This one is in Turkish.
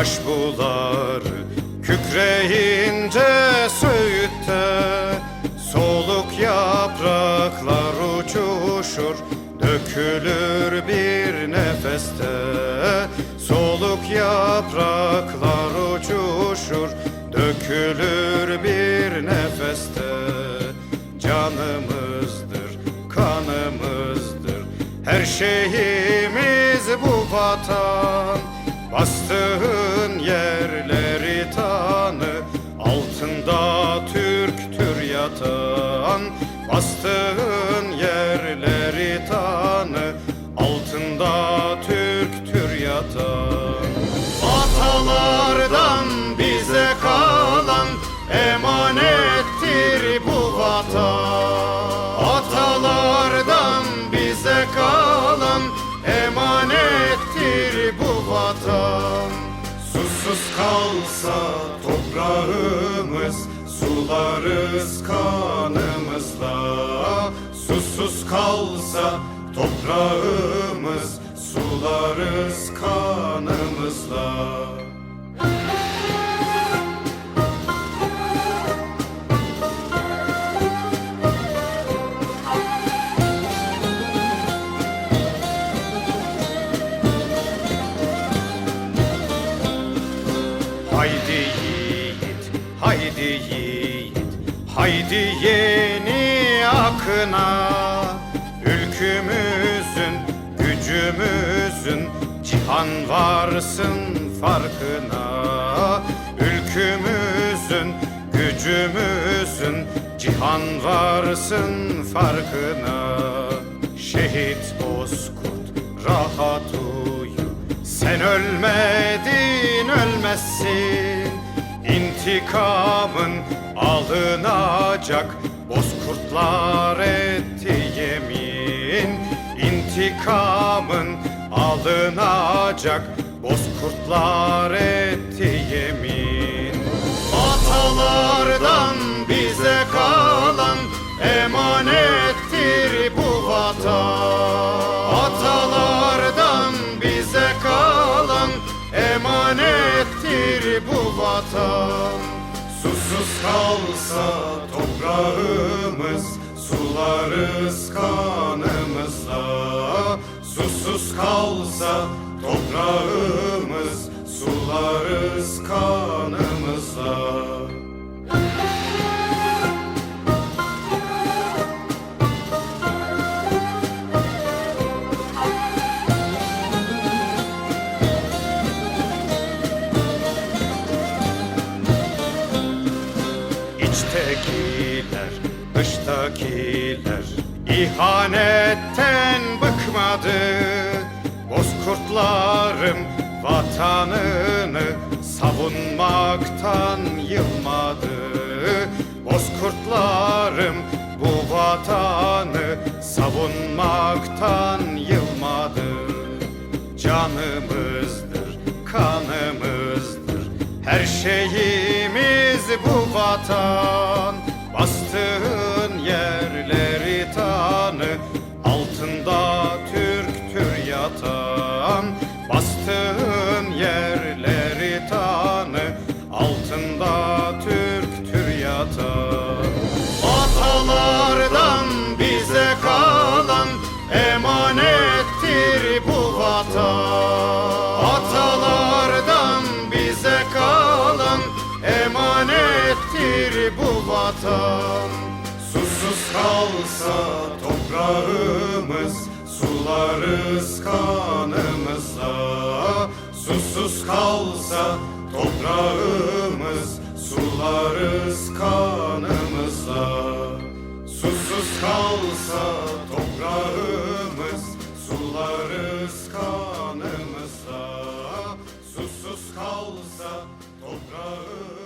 Başbuları Kükreyince söğütte Soluk yapraklar uçuşur Dökülür bir nefeste. Soluk yapraklar uçuşur Dökülür bir nefeste. Canımızdır, kanımızdır Her şeyimiz bu vatan Bastığın yerleri tanı Altında Türktür yatan Bastığın yerleri tanı Altında Türktür yatan Atalardan bize kalan Emanettir vatan Susuz kalsa toprağımız Sularız kanımızla Susuz kalsa toprağımız Sularız kanımızla haydi yeni akına Ülkümüzün, gücümüzün, cihan varsın farkına. Ülkümüzün, gücümüzün, cihan varsın farkına. Şehit Bozkurt, rahat uyu. Sen ölmedin ölmezsin. İntikamın alınacak Bozkurtlar etti yemin İntikamın alınacak Bozkurtlar etti yemin. Atalardan bize kalan emanettir bu vatan. Atalardan bize kalan emanettir bu vatan kalsa toprağımız sularız kanımızla Susuz kalsa toprağımız sularız kanımızla İçtekiler, dıştakiler. İhanetten bıkmadı Bozkurtlarım vatanını savunmaktan yılmadı Bozkurtlarım bu vatanı savunmaktan yılmadı. Canımızdır, kanımızdır her şeyimiz bu vatan Bastığın yerleri tanı. Altında vatan Susuz kalsa toprağımız Sularız kanımızla Susuz kalsa toprağımız Sularız kanımızla Susuz kalsa toprağımız Sularız kanımızla Susuz kalsa toprağımız.